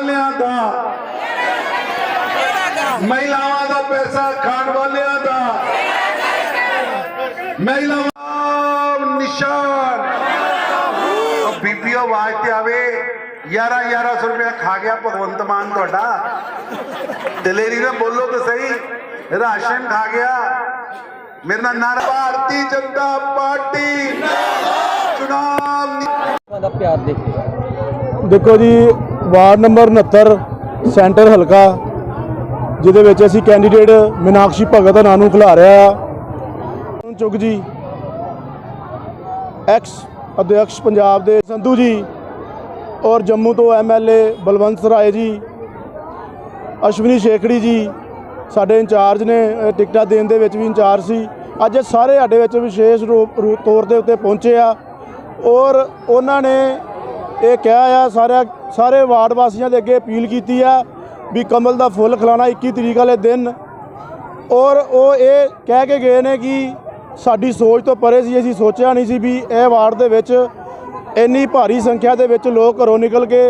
ਵਾਲਿਆਂ ਦਾ। ਮਹਿਲਾਵਾਂ ਦਾ ਪੈਸਾ ਖਾਣ ਵਾਲਿਆਂ ਦਾ। ਮਹਿਲਾਵਾਂ ਨਿਸ਼ਾਨ। ਬੀਬੀਓ ਆਵਾਜ਼ ਤੇ ਆਵੇ, ਯਾਰਾ 1100 ਰੁਪਇਆ ਖਾ ਗਿਆ ਭਗਵੰਤ ਮਾਨ ਤੁਹਾਡਾ। ਦਲੇਰੀ ਨਾਲ ਬੋਲੋ ਤਾਂ ਸਹੀ, ਰਾਸ਼ਨ ਖਾ ਗਿਆ। ਮੇਰੇ ਨਾਲ ਨਾਰਾ ਭਾਰਤੀ ਜਨਤਾ ਪਾਰਟੀ। ਜਿੰਦਾਬਾਦ ਚੁਣਾਵ ਦਾ ਪਿਆਰ ਦੇਖੋ। ਦੇਖੋ ਜੀ, ਵਾਰਡ ਨੰਬਰ 69 ਸੈਂਟਰ ਹਲਕਾ, ਜਿਹਦੇ ਵਿੱਚ ਅਸੀਂ ਕੈਂਡੀਡੇਟ ਮੀਨਾਕਸ਼ੀ ਭਗਤ ਦਾ ਨਾਂ ਨੂੰ ਖਿਲਾ ਰਿਹਾ ਆ ਚੁੱਕ ਜੀ ਐਕਸ ਅਧਿਕਸ਼ ਪੰਜਾਬ ਦੇ ਸੰਧੂ ਜੀ ਔਰ ਜੰਮੂ ਤੋਂ ਐਮਐਲਏ ਬਲਵੰਤ ਰਾਏ ਜੀ, ਅਸ਼ਵਨੀ ਸ਼ੇਖੜੀ ਜੀ, ਸਾਡੇ ਇੰਚਾਰਜ ਨੇ ਟਿਕਟਾਂ ਦੇਣ ਦੇ ਵਿੱਚ ਵੀ ਇੰਚਾਰਜ ਸੀ। ਅੱਜ ਇਹ ਸਾਰੇ ਸਾਡੇ ਵਿੱਚ ਵਿਸ਼ੇਸ਼ ਰੂਪ ਰੂਪ ਤੌਰ ਦੇ ਉੱਤੇ ਪਹੁੰਚੇ ਆ ਔਰ ਉਹਨਾਂ ਨੇ ਇਹ ਕਿਹਾ ਆ ਸਾਰਿਆਂ ਸਾਰੇ ਵਾਰਡ ਵਾਸੀਆਂ ਦੇ ਅੱਗੇ ਅਪੀਲ ਕੀਤੀ ਆ ਵੀ ਕਮਲ ਦਾ ਫੁੱਲ ਖਿਲਾਣਾ 21 ਤਰੀਕ ਵਾਲੇ ਦਿਨ। ਔਰ ਉਹ ਇਹ ਕਹਿ ਕੇ ਗਏ ਨੇ ਕਿ ਸਾਡੀ ਸੋਚ ਤੋਂ ਪਰੇ ਸੀ, ਅਸੀਂ ਸੋਚਿਆ ਨਹੀਂ ਸੀ ਵੀ ਇਹ ਵਾਰਡ ਦੇ ਵਿੱਚ ਇੰਨੀ ਭਾਰੀ ਸੰਖਿਆ ਦੇ ਵਿੱਚ ਲੋਕ ਘਰੋਂ ਨਿਕਲ ਕੇ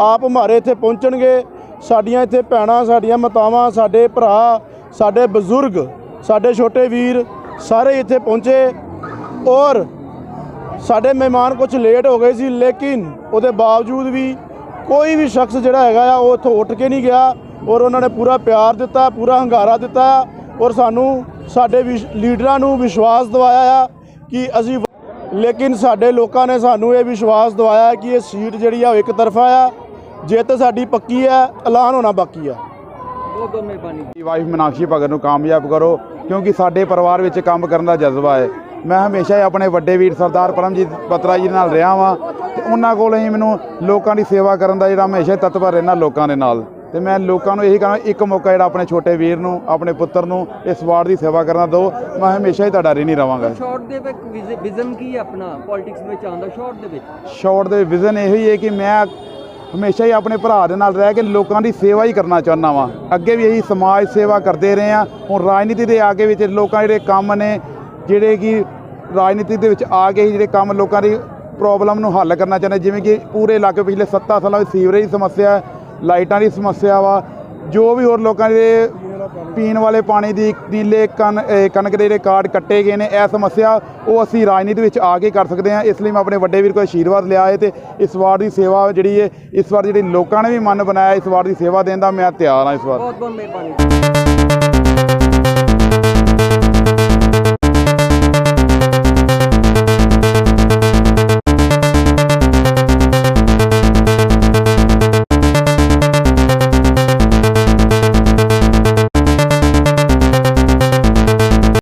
ਆਪ ਹਮਾਰੇ ਇੱਥੇ ਪਹੁੰਚਣਗੇ। ਸਾਡੀਆਂ ਇੱਥੇ ਭੈਣਾਂ, ਸਾਡੀਆਂ ਮਾਤਾਵਾਂ, ਸਾਡੇ ਭਰਾ, ਸਾਡੇ ਬਜ਼ੁਰਗ, ਸਾਡੇ ਛੋਟੇ ਵੀਰ ਸਾਰੇ ਇੱਥੇ ਪਹੁੰਚੇ। ਔਰ ਸਾਡੇ ਮਹਿਮਾਨ ਕੁਝ ਲੇਟ ਹੋ ਗਏ ਸੀ, ਲੇਕਿਨ ਉਹਦੇ ਬਾਵਜੂਦ ਵੀ ਕੋਈ ਵੀ ਸ਼ਖਸ ਜਿਹੜਾ ਹੈਗਾ ਆ, ਉਹ ਇੱਥੋਂ ਉੱਠ ਕੇ ਨਹੀਂ ਗਿਆ ਔਰ ਉਹਨਾਂ ਨੇ ਪੂਰਾ ਪਿਆਰ ਦਿੱਤਾ, ਪੂਰਾ ਹੰਗਾਰਾ ਦਿੱਤਾ ਔਰ ਸਾਨੂੰ ਸਾਡੇ ਵਿਸ਼- ਲੀਡਰਾਂ ਨੂੰ ਵਿਸ਼ਵਾਸ ਦਿਵਾਇਆ ਆ ਕਿ ਅਸੀਂ ਲੇਕਿਨ ਸਾਡੇ ਲੋਕਾਂ ਨੇ ਸਾਨੂੰ ਇਹ ਵਿਸ਼ਵਾਸ ਦਿਵਾਇਆ ਕਿ ਇਹ ਸੀਟ ਜਿਹੜੀ ਆ, ਉਹ ਇੱਕ ਤਰਫਾ ਆ। ਜਿੱਤ ਸਾਡੀ ਪੱਕੀ ਆ, ਐਲਾਨ ਹੋਣਾ ਬਾਕੀ ਆ। ਬਹੁਤ ਬਹੁਤ ਮਿਹਰਬਾਨੀ ਦੀ ਵਾਈਫ ਮਨਾਕਸ਼ੀ ਭਗਤ ਨੂੰ ਕਾਮਯਾਬ ਕਰੋ, ਕਿਉਂਕਿ ਸਾਡੇ ਪਰਿਵਾਰ ਵਿੱਚ ਕੰਮ ਕਰਨ ਦਾ ਜਜ਼ਬਾ ਹੈ। ਮੈਂ ਹਮੇਸ਼ਾ ਹੀ ਆਪਣੇ ਵੱਡੇ ਵੀਰ ਸਰਦਾਰ ਪਰਮਜੀਤ ਬਤਰਾ ਜੀ ਨਾਲ ਰਿਹਾ ਵਾਂ ਤੇ ਉਹਨਾਂ ਕੋਲ ਹੀ ਮੈਨੂੰ ਲੋਕਾਂ ਦੀ ਸੇਵਾ ਕਰਨ ਦਾ ਜਿਹੜਾ ਹਮੇਸ਼ਾ ਹੀ ਤਤਪਰ ਰਹਿਣਾ ਲੋਕਾਂ ਦੇ ਨਾਲ। ਤੇ ਮੈਂ ਲੋਕਾਂ ਨੂੰ ਇਹੀ ਕਹਾਂ ਇੱਕ ਮੌਕਾ ਜਿਹੜਾ ਆਪਣੇ ਛੋਟੇ ਵੀਰ ਨੂੰ ਆਪਣੇ ਪੁੱਤਰ ਨੂੰ ਇਸ ਵਾਰਡ ਦੀ ਸੇਵਾ ਕਰਨ ਦਾ ਦਿਓ। ਮੈਂ ਹਮੇਸ਼ਾ ਹੀ ਤੁਹਾਡਾ ਨਹੀਂ ਰਵਾਂਗਾ। ਸ਼ਾਰਟ ਦੇ ਵਿੱਚ ਵਿਜ਼ਨ ਕੀ ਹੈ ਆਪਣਾ? ਪੋਲਿਟਿਕਸ ਵਿੱਚ ਆਉਣ ਦਾ ਸ਼ਾਰਟ ਦੇ ਵਿੱਚ? ਸ਼ਾਰਟ ਦੇ ਵਿਜ਼ਨ ਇਹੋ ਹੀ ਹੈ ਕਿ ਮੈਂ ਹਮੇਸ਼ਾ ਹੀ ਆਪਣੇ ਭਰਾ ਦੇ ਨਾਲ ਰਹਿ ਕੇ ਲੋਕਾਂ ਦੀ ਸੇਵਾ ਹੀ ਕਰਨਾ ਚਾਹੁੰਦਾ ਵਾਂ। ਅੱਗੇ ਵੀ ਇਹੀ ਸਮਾਜ ਸੇਵਾ ਕਰਦੇ ਰਹੇ ਆ। ਹੁਣ ਰਾਜਨੀਤੀ ਦੇ ਆਗੇ ਵਿੱਚ ਲੋਕਾਂ ਦੇ ਜਿਹੜੇ ਕੰਮ ਨੇ ਜਿਹੜੇ ਕਿ ਰਾਜਨੀਤੀ ਦੇ ਵਿੱਚ ਆ ਕੇ ਹੀ ਜਿਹੜੇ ਕੰਮ ਲੋਕਾਂ ਦੀ ਪ੍ਰੋਬਲਮ ਨੂੰ ਹੱਲ ਕਰਨਾ ਚਾਹੁੰਦੇ, ਜਿਵੇਂ ਕਿ ਪੂਰੇ ਇਲਾਕੇ ਪਿਛਲੇ 7 ਸਾਲਾਂ ਵਿੱਚ ਸੀਵਰੇਜ ਦੀ ਸਮੱਸਿਆ, ਲਾਈਟਾਂ ਦੀ ਸਮੱਸਿਆ ਵਾ, ਜੋ ਵੀ ਹੋਰ ਲੋਕਾਂ ਦੇ ਪੀਣ ਵਾਲੇ ਪਾਣੀ ਦੀ ਨੀਲੇ ਕਣ ਕਣਕ ਦੇ ਜਿਹੜੇ ਕਾਰਡ ਕੱਟੇ ਗਏ ਨੇ, ਇਹ ਸਮੱਸਿਆ ਉਹ ਅਸੀਂ ਰਾਜਨੀਤੀ ਵਿੱਚ ਆ ਕੇ ਕਰ ਸਕਦੇ ਹਾਂ। ਇਸ ਲਈ ਮੈਂ ਆਪਣੇ ਵੱਡੇ ਵੀਰ ਕੋਲ ਆਸ਼ੀਰਵਾਦ ਲਿਆ ਹੈ ਤੇ ਇਸ ਵਾਰ ਦੀ ਸੇਵਾ ਜਿਹੜੀ ਹੈ, ਇਸ ਵਾਰ ਜਿਹੜੀ ਲੋਕਾਂ ਨੇ ਵੀ ਮਨ ਬਣਾਇਆ, ਇਸ ਵਾਰ ਦੀ ਸੇਵਾ ਦੇਣ ਦਾ ਮੈਂ ਤਿਆਰ ਹਾਂ ਇਸ ਵਾਰ। ਬਹੁਤ ਬਹੁਤ ਮਿਹਰਬਾਨੀ।